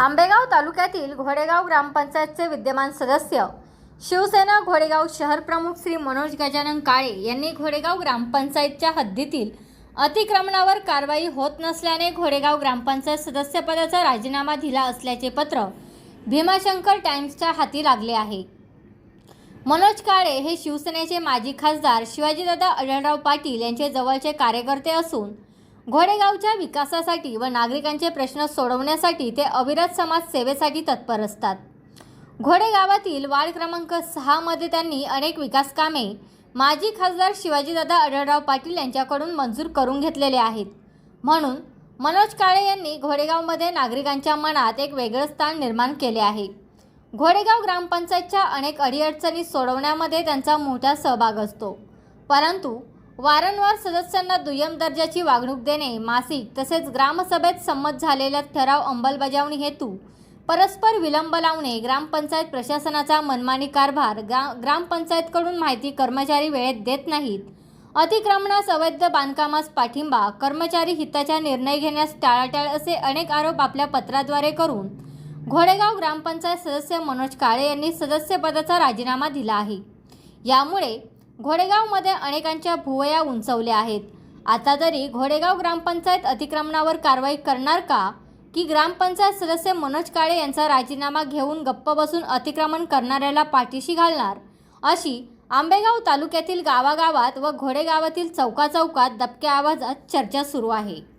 आंबेगाव तालुक्यातील घोडेगाव ग्रामपंचायतचे विद्यमान सदस्य शिवसेना घोडेगाव शहर प्रमुख श्री मनोज गजानन काळे यांनी घोडेगाव ग्रामपंचायतच्या हद्दीतील अतिक्रमणावर कारवाई होत नसल्याने घोडेगाव ग्रामपंचायत सदस्यपदाचा राजीनामा दिला असल्याचे पत्र भीमाशंकर टाइम्सच्या हाती लागले आहे. मनोज काळे हे शिवसेनेचे माजी खासदार शिवाजीदादा अडळराव पाटील यांचे जवळचे कार्यकर्ते असून घोडेगावच्या विकासासाठी व नागरिकांचे प्रश्न सोडवण्यासाठी ते अविरत समाजसेवेसाठी तत्पर असतात. घोडेगावातील वार्ड क्रमांक सहामध्ये त्यांनी अनेक विकास कामे माजी खासदार शिवाजीदादा अढळराव पाटील यांच्याकडून मंजूर करून घेतलेले आहेत. म्हणून मनोज काळे यांनी घोडेगावमध्ये नागरिकांच्या मनात एक वेगळं स्थान निर्माण केले आहे. घोडेगाव ग्रामपंचायतच्या अनेक अडीअडचणी सोडवण्यामध्ये त्यांचा मोठा सहभाग असतो. परंतु वारंवार सदस्यांना दुय्यम दर्जाची वागणूक देणे मासिक तसेच ग्रामसभेत संमत झालेल्या ठराव अंमलबजावणी हेतू परस्पर विलंब लावणे ग्रामपंचायत प्रशासनाचा मनमानी कारभार ग्रा ग्रामपंचायतकडून माहिती कर्मचारी वेळेत देत नाहीत. अतिक्रमणास अवैध बांधकामास पाठिंबा कर्मचारी हिताचा निर्णय घेण्यास टाळाटाळ असे अनेक आरोप आपल्या पत्राद्वारे करून घोडेगाव ग्रामपंचायत सदस्य मनोज काळे यांनी सदस्यपदाचा राजीनामा दिला आहे. यामुळे घोडेगावमध्ये अनेकांच्या भुवया उंचवल्या आहेत. आता तरी घोडेगाव ग्रामपंचायत अतिक्रमणावर कारवाई करणार का? की ग्रामपंचायत सदस्य मनोज काळे यांचा राजीनामा घेऊन गप्प बसून अतिक्रमण करणाऱ्याला पाठीशी घालणार? अशी आंबेगाव तालुक्यातील गावागावात व घोडेगावातील चौकाचौकात दबक्या आवाजात चर्चा सुरू आहे.